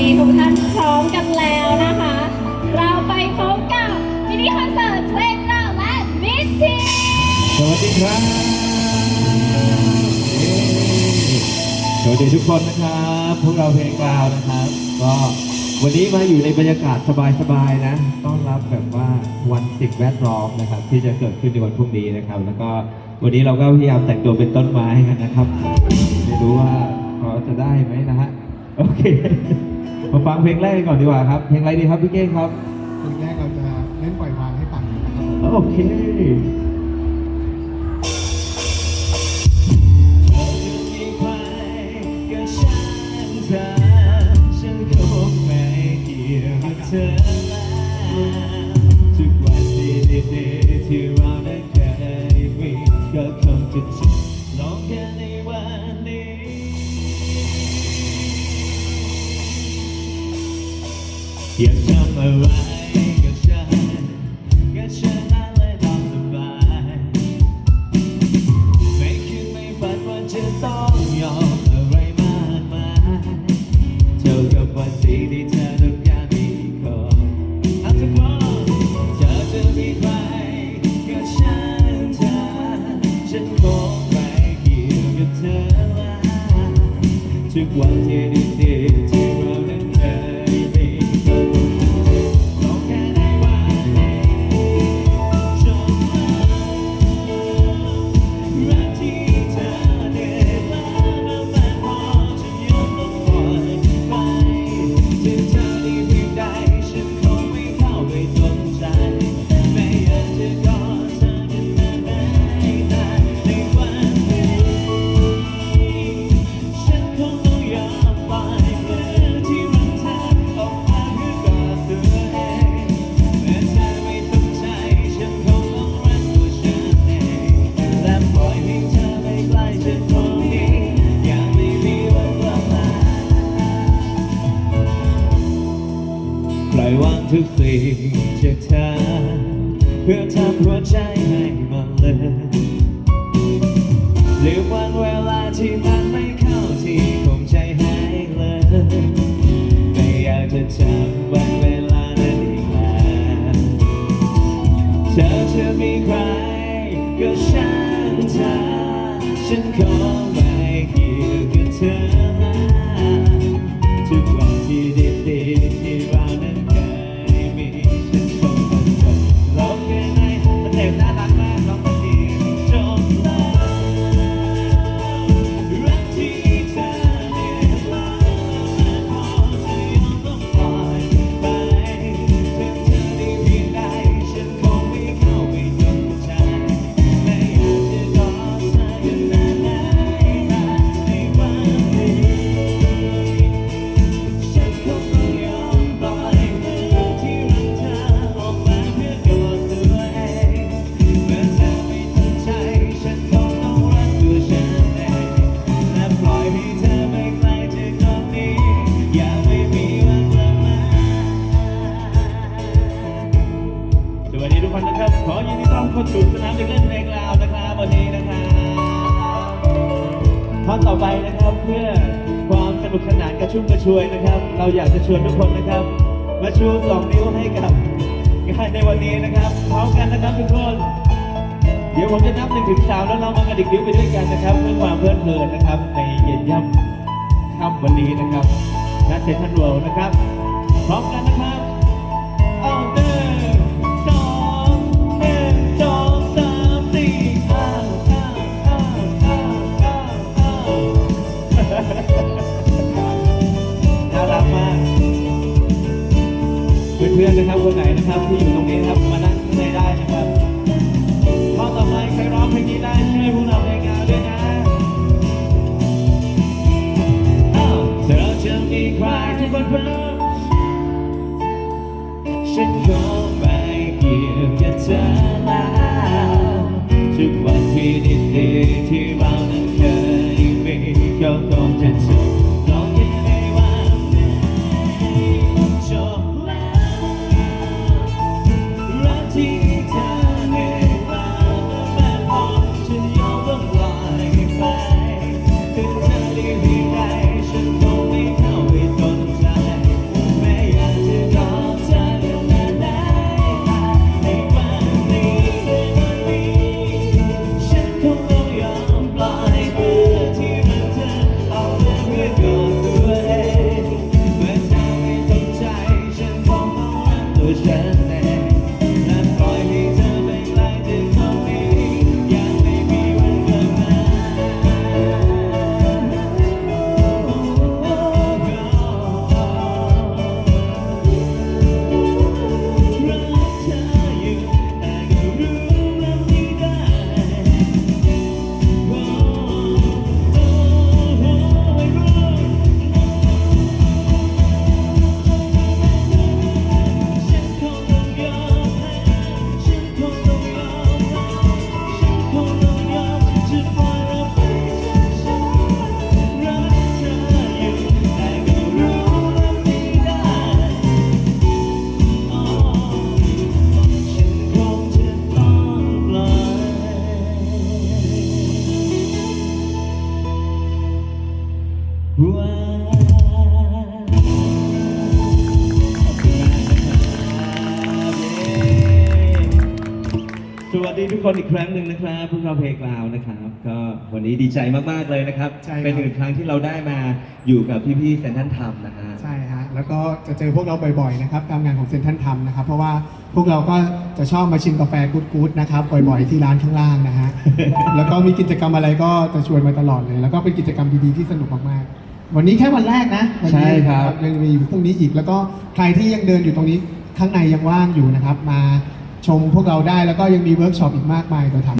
นี้ทุกท่านพร้อมกันแล้วนะคะ เราไปพบกับมินิคอนเสิร์ตเพลงเราและมิสทีสวัสดีครับเย้สวัสดีทุกคนนะครับพวกเราเพลงกลาวนะครับ ก็วันนี้มาอยู่ในบรรยากาศสบายๆนะ ต้อนรับแบบว่าวันสิ่งแวดล้อมนะครับ ที่จะเกิดขึ้นในวันพรุ่งนี้นะครับ แล้วก็วันนี้เราก็พยายามแต่งตัวเป็นต้นไม้กันนะครับ ไม่รู้ว่าพอจะได้ไหมนะฮะ โอเค มาฟังเพลงแรกกันก่อนดีกว่าครับ เพลงอะไรดีครับพี่เก้งครับ เพลงแรกเราจะเล่นปล่อยวางให้ฟังนะครับ โอเคทุ อยากทำอะไรก็ฉันก็ฉันนั้นเลยตามสบายไม่คิดไม่ฝันว่าจะต้องยอมอะไรมากมายเท่ากับวันที่ที่เธอต้องการมีคนเอาทุกคนเธอจะมีใครก็ฉันเธอฉันคงไม่เกี่ยวกับเธอล้วทุกวันที่ ใจให้มันเลยลืมวันเวลาที่มันไม่เข้าที่คงใจหายเลย ไม่อยากจะจำวันเวลานั้นอีกแล้วเธอจะมีใครก็ช่างเธอฉันขอไม่เกี่ยวกับเธอ ท่อนต่อไปนะครับเพื่อความสนุกสนานกระชุ่มกระชวยนะครับ เราอยากจะชวนทุกคนนะครับ มาชูสองนิ้วให้กับงานในวันนี้นะครับพร้อมกันนะครับทุกคน เดี๋ยวผมจะนับหนึ่งถึงสามแล้วเรามากระดิกนิ้วไปด้วยกันนะครับ เพื่อความเพลิดเพลินนะครับ ในเย็นย่ำค่ำวันนี้นะครับณเซ็นทรัลเวิลด์นะครับพร้อมกันนะครับ อนๆนะครับคนไหนนะครับที่อยู่ตรงนี้ครับมานั่งข้างในได้นะครับข้อต่อไปใครร้องเพลงนี้ได้ช่วยพวกเราในงานด้วยนะอ้าวเธอจะมีใครทุกคนพร้อมฉันคง ทุกคนอีกครั้งหนึ่งนะครับพวกเราเพลงกล่าวนะครับ ก็วันนี้ดีใจมากๆเลยนะครับ ใช่ครับ เป็นหนึ่งครั้งที่เราได้มาอยู่กับพี่ๆเซนทันทำนะฮะ ใช่ฮะแล้วก็จะเจอพวกเราบ่อยๆนะครับตามงานของเซนทันทำนะครับ เพราะว่าพวกเราก็จะชอบมาชิมกาแฟกู๊ดๆนะครับบ่อยๆที่ร้านข้างล่างนะฮะ แล้วก็มีกิจกรรมอะไรก็จะชวนมาตลอดเลย แล้วก็เป็นกิจกรรมดีๆที่สนุกมากๆ วันนี้แค่วันแรกนะวันนี้ใช่ครับ ยังมีอยู่พรุ่งนี้อีกแล้วก็ใครที่ยังเดินอยู่ตรงนี้ข้างในยังว่างอยู่นะครับ มา ชมพวกเราได้แล้วก็ยังมีเวิร์กช็อปอีกมากมายต่อทำ